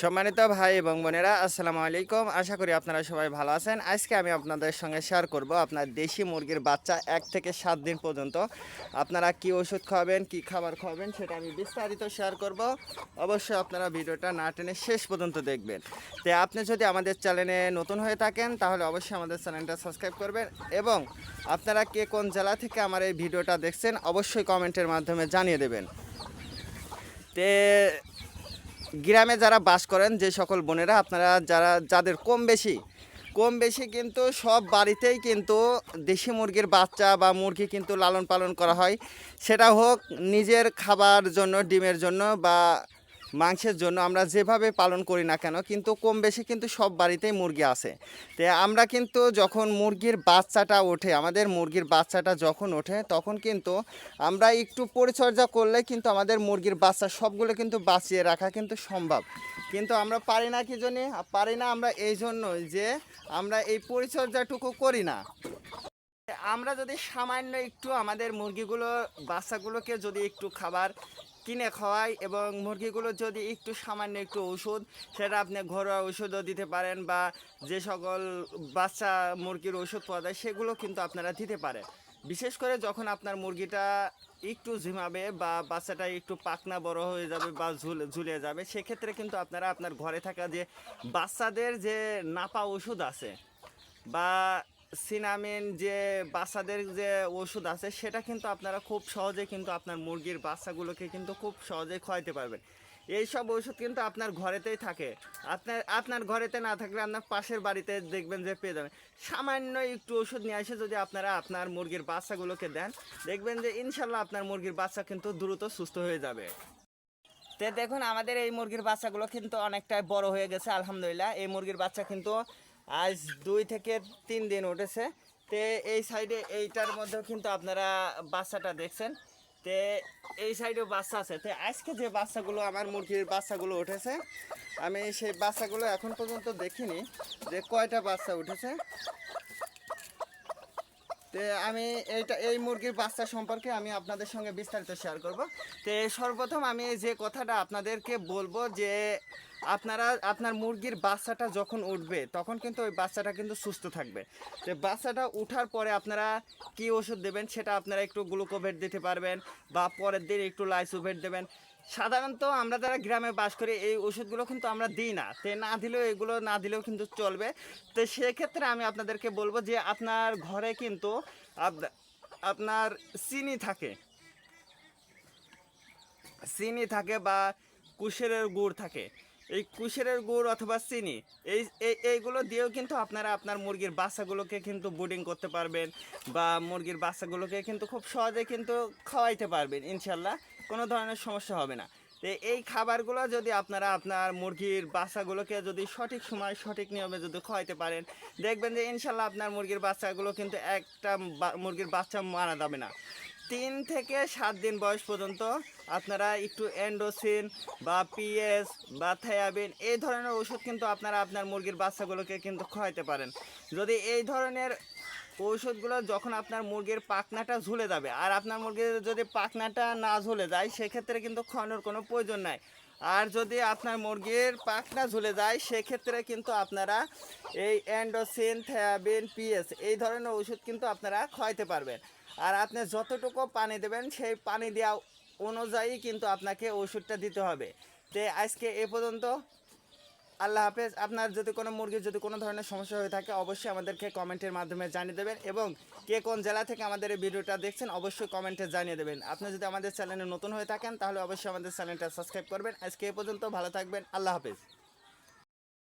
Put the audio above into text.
সম্মানিত ভাই এবং বোনেরা, আসসালামু আলাইকুম। আশা করি আপনারা সবাই ভালো আছেন। আজকে আমি আপনাদের সঙ্গে শেয়ার করব আপনার দেশি মুরগির বাচ্চা এক থেকে সাত দিন পর্যন্ত। আপনারা কি ওষুধ খাওয়াবেন কি খাবার খাওয়াবেন সেটা আমি বিস্তারিত শেয়ার করব। অবশ্যই আপনারা ভিডিওটা না টেনে শেষ পর্যন্ত দেখবেন। তো আপনি যদি আমাদের চ্যানেলে নতুন হয়ে থাকেন, তাহলে অবশ্যই আমাদের চ্যানেলটা সাবস্ক্রাইব করবেন এবং আপনারা কে কোন জেলা থেকে আমার এই ভিডিওটা দেখছেন, অবশ্যই কমেন্টের মাধ্যমে জানিয়ে দেবেন। তে গ্রামে যারা বাস করেন, যে সকল বোনেরা, আপনারা যারা, যাদের কম বেশি কম বেশি কিন্তু সব বাড়িতেই কিন্তু দেশি মুরগির বাচ্চা বা মুরগি কিন্তু লালন পালন করা হয়। সেটা হোক নিজের খাবার জন্য, ডিমের জন্য বা মাংসের জন্য আমরা যেভাবে পালন করি না কেন, কিন্তু কম বেশি কিন্তু সব বাড়িতেই মুরগি আছে। তো আমরা কিন্তু যখন মুরগির বাচ্চাটা ওঠে, আমাদের মুরগির বাচ্চাটা যখন ওঠে, তখন কিন্তু আমরা একটু পরিচর্যা করলে কিন্তু আমাদের মুরগির বাচ্চা সবগুলো কিন্তু বাঁচিয়ে রাখা কিন্তু সম্ভব। কিন্তু আমরা পারি না কি জন্যে? পারি না আমরা এই জন্যই যে আমরা এই পরিচর্যাটুকু করি না। আমরা যদি সামান্য একটু আমাদের মুরগিগুলো, বাচ্চাগুলোকে যদি একটু খাবার কিনে খাওয়াই এবং মুরগিগুলো যদি একটু সামান্য একটু ওষুধ, সেটা আপনি ঘরোয়া ওষুধও দিতে পারেন বা যে সকল বাচ্চা মুরগির ওষুধ পাওয়া যায়, সেগুলো কিন্তু আপনারা দিতে পারেন। বিশেষ করে যখন আপনার মুরগিটা একটু ঝিমাবে বা বাচ্চাটা একটু পাকনা বড় হয়ে যাবে বা ঝুলে ঝুলে যাবে, সেক্ষেত্রে কিন্তু আপনারা আপনার ঘরে থাকা যে বাচ্চাদের যে নাপা ওষুধ আছে বা সিনামিন যে বাচ্চাদের যে ওষুধ আছে, সেটা কিন্তু আপনারা খুব সহজে কিন্তু আপনার মুরগির বাচ্চাগুলোকে কিন্তু খুব সহজে খাওয়াইতে পারবেন। এই সব ওষুধ কিন্তু আপনার ঘরেতেই থাকে। আপনার আপনার ঘরেতে না থাকলে আপনার পাশের বাড়িতে দেখবেন যে পেয়ে যাবেন। সামান্য একটু ওষুধ নিয়ে এসে যদি আপনারা আপনার মুরগির বাচ্চাগুলোকে দেন, দেখবেন যে ইনশাল্লাহ আপনার মুরগির বাচ্চা কিন্তু দ্রুত সুস্থ হয়ে যাবে। তে দেখুন, আমাদের এই মুরগির বাচ্চাগুলো কিন্তু অনেকটাই বড় হয়ে গেছে, আলহামদুলিল্লাহ। এই মুরগির বাচ্চা কিন্তু আজ দুই থেকে তিন দিন উঠেছে। তে এই সাইডে এইটার মধ্যেও কিন্তু আপনারা বাচ্চাটা দেখছেন। তে এই সাইডেও বাচ্চা আছে। তে আজকে যে বাচ্চাগুলো, আমার মুরগির বাচ্চাগুলো উঠেছে, আমি সেই বাচ্চাগুলো এখন পর্যন্ত দেখিনি যে কয়টা বাচ্চা উঠেছে। তে আমি এইটা, এই মুরগির বাচ্চা সম্পর্কে আমি আপনাদের সঙ্গে বিস্তারিত শেয়ার করব। তে সর্বপ্রথম আমি যে কথাটা আপনাদেরকে বলব যে আপনারা, আপনার মুরগির বাচ্চাটা যখন উঠবে, তখন কিন্তু ওই বাচ্চাটা কিন্তু সুস্থ থাকবে। তো বাচ্চাটা উঠার পরে আপনারা কি ওষুধ দেবেন, সেটা আপনারা একটু গ্লুকোভেট দিতে পারবেন বা পরের দিন একটু লাইসোভেট দেবেন। সাধারণত আমরা যারা গ্রামে বাস করি, এই ওষুধগুলো কিন্তু আমরা দিই না। তে না দিলেও, এগুলো না দিলেও কিন্তু চলবে। তো সেক্ষেত্রে আমি আপনাদেরকে বলব যে, আপনার ঘরে কিন্তু আপ- আপনার চিনি থাকে। চিনি থাকে বা কুশেরের গুড় থাকে। এই কুশেরের গুড় অথবা চিনি, এই, এই- এইগুলো দিয়েও কিন্তু আপনারা আপনার মুরগির বাচ্চাগুলোকে কিন্তু বুডিং করতে পারবেন বা মুরগির বাচ্চাগুলোকে কিন্তু খুব সহজে কিন্তু খাওয়াইতে পারবেন, ইনশাল্লাহ। কোনো ধরনের সমস্যা হবে না। তো এই খাবারগুলো যদি আপনারা আপনার মুরগির বাচ্চাগুলোকে যদি সঠিক সময়, সঠিক নিয়মে যদি খাওয়াইতে পারেন, দেখবেন যে ইনশাল্লাহ আপনার মুরগির বাচ্চাগুলো কিন্তু একটা মুরগির বাচ্চা মারা যাবে না। তিন থেকে সাত দিন বয়স পর্যন্ত আপনারা একটু অ্যান্ডোসিন বা পিএস বা থায়াবিন এই ধরনের ওষুধ কিন্তু আপনারা আপনার মুরগির বাচ্চাগুলোকে কিন্তু খাওয়াইতে পারেন। যদি এই ধরনের ঔষধগুলো যখন আপনার মুরগির পাখনাটা ঝুলে যাবে আর আপনার মুরগির যদি পাখনাটা না ঝুলে যায়, সেক্ষেত্রে কিন্তু খাওয়ানোর কোনো প্রয়োজন নাই। আর যদি আপনার মুরগির পাখনা ঝুলে যায়, সেক্ষেত্রে কিন্তু আপনারা এই অ্যান্ডোসিন থায়াবিন, পিএস এই ধরনের ওষুধ কিন্তু আপনারা খাওয়াইতে পারবেন। আর আপনি যতটুকু পানি দেবেন, সেই পানি দেওয়া অনুযায়ী কিন্তু আপনাকে ওষুধটা দিতে হবে। তো আজকে এ পর্যন্ত আল্লাহ হাফেজ। আপনার যদি কোনো মুরগির যদি কোনো ধরনের সমস্যা হয়ে থাকে, অবশ্যই আমাদেরকে কমেন্টের মাধ্যমে জানিয়ে দেবেন এবং কে কোন জেলা থেকে আমাদের এই ভিডিওটা দেখছেন, অবশ্যই কমেন্টে জানিয়ে দেবেন। আপনি যদি আমাদের চ্যানেলে নতুন হয়ে থাকেন, তাহলে অবশ্যই আমাদের চ্যানেলটা সাবস্ক্রাইব করবেন। আজকে এ পর্যন্ত ভালো থাকবেন। আল্লাহ হাফেজ।